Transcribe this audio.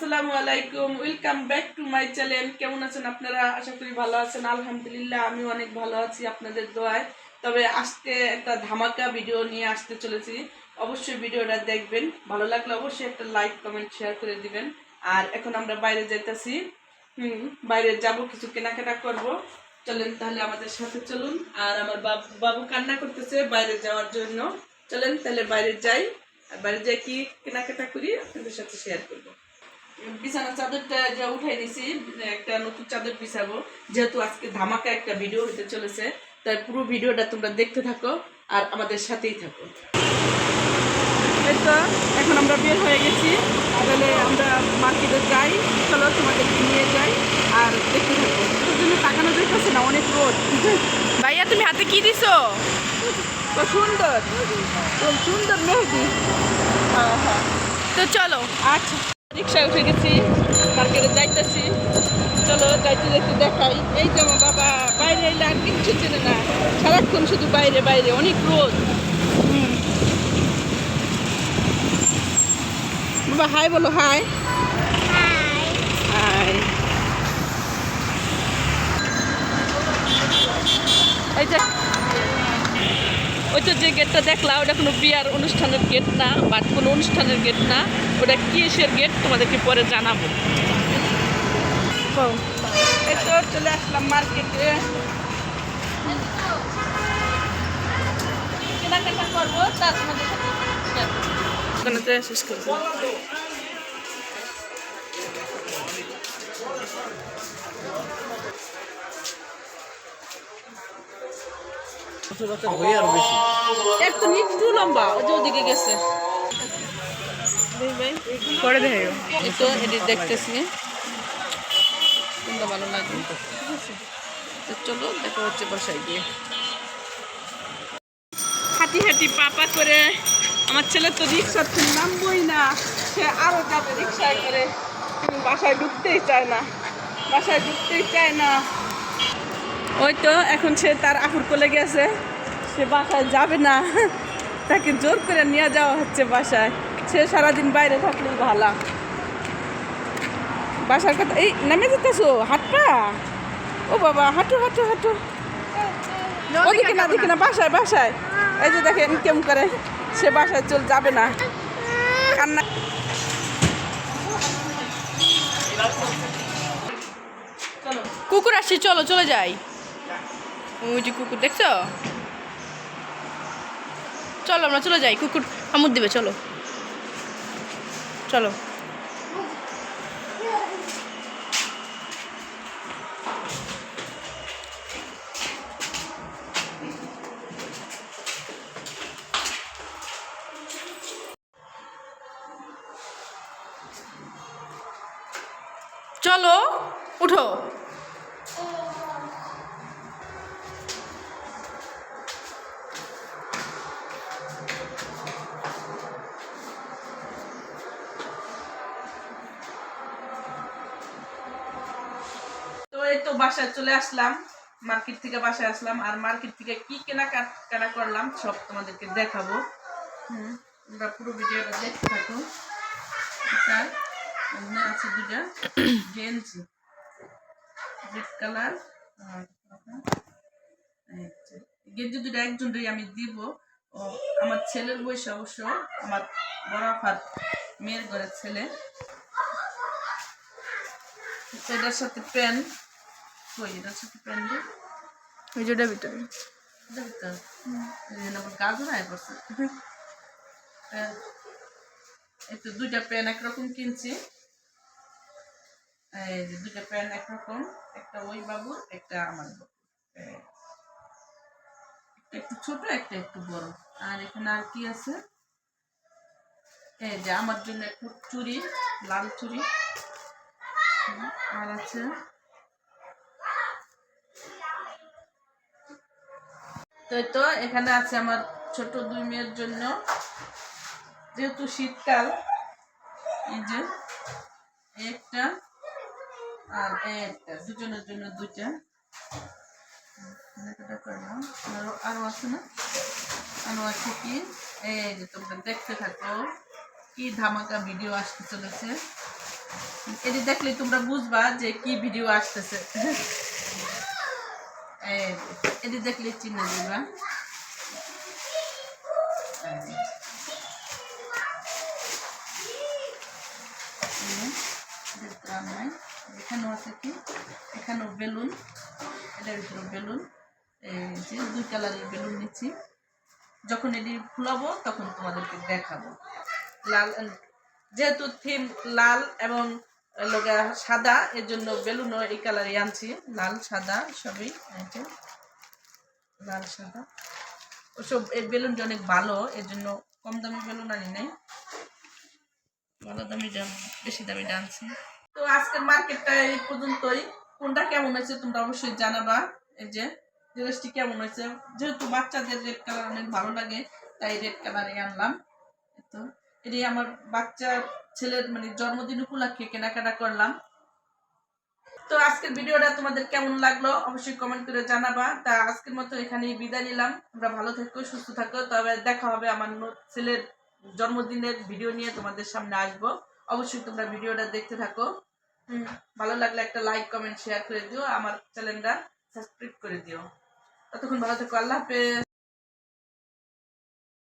আসসালামু আলাইকুম welcome back to my channel কেমন আছেন আপনারা? আশা করি ভালো আছেন। আলহামদুলিল্লাহ আমি অনেক ভালো আছি আপনাদের দোয়ায়। তবে আজকে একটা ধামাকা ভিডিও নিয়ে আসতে চলেছি। অবশ্যই ভিডিওটা দেখবেন। ভালো লাগলে অবশ্যই একটা লাইক কমেন্ট শেয়ার করে দিবেন। আর এখন আমরা বাইরে যাইতেছি। হুম, বাইরে যাব, কিছু কেনাকাটা করব। চলেন তাহলে আমাদের সাথে চলুন। আর আমার বাবু কান্না করতেছে বাইরে যাওয়ার জন্য। চলেন তাহলে বাইরে যাই। আর বাইরে যাই কি কেনাকাটা করি, আপনাদের সাথে শেয়ার করব। বিছানা চাদরটা যা উঠাই নিছি একটা নতুন চাদর বিছাবো। যেহেতু আজকে ধামাকা একটা ভিডিও হতে চলেছে, তাই পুরো ভিডিওটা তোমরা দেখতে থাকো আর আমাদের সাথেই থাকো। এখন আমরা বের হয়ে গেছি। তাহলে আমরা মার্কেটে যাই। চলো তোমাদেরকে নিয়ে যাই আর দেখতে থাকো। ওর জন্য তাকানো যাইতেছে না, অনেক রোদ। ভাইয়া, তুমি হাতে কি দিছো? তো সুন্দর। সুন্দর মেহেদি। হ্যাঁ হ্যাঁ। তো চলো। আচ্ছা। রিক্সায় উঠে গেছি মার্কেটে যাইতেছি। চলো যাইতে যাইতে দেখাই। এই যে আমার বাবা, বাইরে এলে আর কিচ্ছু চেনে না। সারাক্ষণ শুধু বাইরে বাইরে, অনেক রোদ। বাবা, হাই বলো, হাই। হাই। এই যে ওই তো যে গেটটা দেখলা ওটা কোনো বিয়ার অনুষ্ঠানের গেট না বা কোনো অনুষ্ঠানের গেট না ওটা কিসের গেট তোমাদেরকে পরে জানাব। এই তো চলে আসলাম মার্কেটে কেনাকাটা করব তার তোমাদের সাথে share তো একটু লম্বা ওই যে ওদিকে গেছে। পরে দেখো এই তো এটি দেখতেছি। কোনটা ভালো লাগে? তো চলো দেখা হচ্ছে বাসায় গিয়ে। হাঁটি হাঁটি পাপা করে আমার ছেলে তো রিক্সা থেকে নামবই না। সে আরও যাবে রিক্সায় করে। বাসায় ঢুকতেই চায় না। বাসায় ঢুকতেই চায় না। ওই তো এখন সে তার আকুর কোলে গেছে। সে বাসায় যাবে না। তাকে জোর করে নিয়ে যাওয়া হচ্ছে বাসায়। সে সারাদিন বাইরে থাকলেই ভালো। বাসার কথা এই নেমে যেতেছো? হাঁটপা ও বাবা হাঁটু হাঁটু হাঁটো। ওদিকে না দিকে না বাসায় বাসায়। এই যে দেখেন কেমন করে সে বাসায় চল যাবে না। কান্না চলো। কুকুর আসছে চলো চলে যাই। ওই যে কুকুর দেখছ? চলো আমরা চলে যাই। কুকুর আমুদ দিবে চলো। চলো। চলো উঠো। বাসায় চলে আসলাম, মার্কেট থেকে বাসায় আসলাম, আর মার্কেট থেকে কি কেনাকাটা করলাম সব তোমাদেরকে দেখাবো। হুম তোমরা পুরো ভিডিওটা দেখতে থাকো। এখানে আছে দুটা গেঞ্জি, রেড কালার গেঞ্জি দুটা একজনটাই আমি দিব। ও আমার ছেলের বয়স অবশ্য, আমার বড় ফাত মেয়ের ঘরের ছেলে। এটার সাথে প্যান কই এটার সাথে প্যান ওই যেটা ভিতরে। আবার গাজর আয় পড়ছে। প্যান। দুইটা প্যান একরকম কিনছি। এই যে দুইটা প্যান একরকম। একটা ওই বাবুর একটা আমার একটা একটু ছোট একটা একটু বড়। আর এখানে আর কি আছে? এই যে আমার জন্য একটু চুড়ি লাল হুম, আর আছে তো তো এখানে আছে আমার ছোট দুই মেয়ের জন্য, যেহেতু শীতকাল, এই যে একটা আর একটা, দুজনের জন্য দুইটা। আরও আরও আছে না? আরও আছে কি? এই যে তোমরা দেখতে থাকো, কি ধামাকা ভিডিও আসতে চলেছে। এটি দেখলে তোমরা বুঝবা যে কি ভিডিও আসতেছে। এটি দেখলে চিনে দিবা। এখানেও আছে কি? এখানেও বেলুন। এটার ভিতরে বেলুন। এই যে দুই কালারের বেলুন নিচ্ছি। যখন এটি ফুলাবো, তখন তোমাদেরকে দেখাবো। লাল, যেহেতু থিম লাল এবং সাদা, এর জন্য বেলুনও এই কালারই আনছি। লাল, সাদা সবই লাল, সাদা। ওসব এই বেলুনটা অনেক ভালো, এর জন্য কম দামি বেলুন আনি নাই। ভালো দামি, বেশি দামি আনছি। তো আজকের মার্কেটটা এই পর্যন্তই। কোনটা কেমন হয়েছে তোমরা অবশ্যই জানাবা। এই যে ড্রেসটি কেমন হয়েছে। যেহেতু বাচ্চাদের রেড কালার অনেক ভালো লাগে, তাই রেড কালারে আনলাম। তো। এটি আমার বাচ্চা ছেলের মানে জন্মদিন উপলক্ষে কেনাকাটা করলাম। তো আজকের ভিডিওটা তোমাদের কেমন লাগল অবশ্যই কমেন্ট করে জানাবা। তা আজকের মতো এখানেই বিদায় নিলাম। তোমরা ভালো থাকো, সুস্থ থাকো। তবে দেখা হবে আমার ছেলের জন্মদিনের ভিডিও নিয়ে তোমাদের সামনে আসব। অবশ্যই তোমরা ভিডিওটা দেখতে থাকো। ভালো লাগলে একটা লাইক কমেন্ট শেয়ার করে দিও। আমার চ্যানেলটা সাবস্ক্রাইব করে দিও। ততক্ষণ ভালো থাকো, আল্লাহ হাফেজ।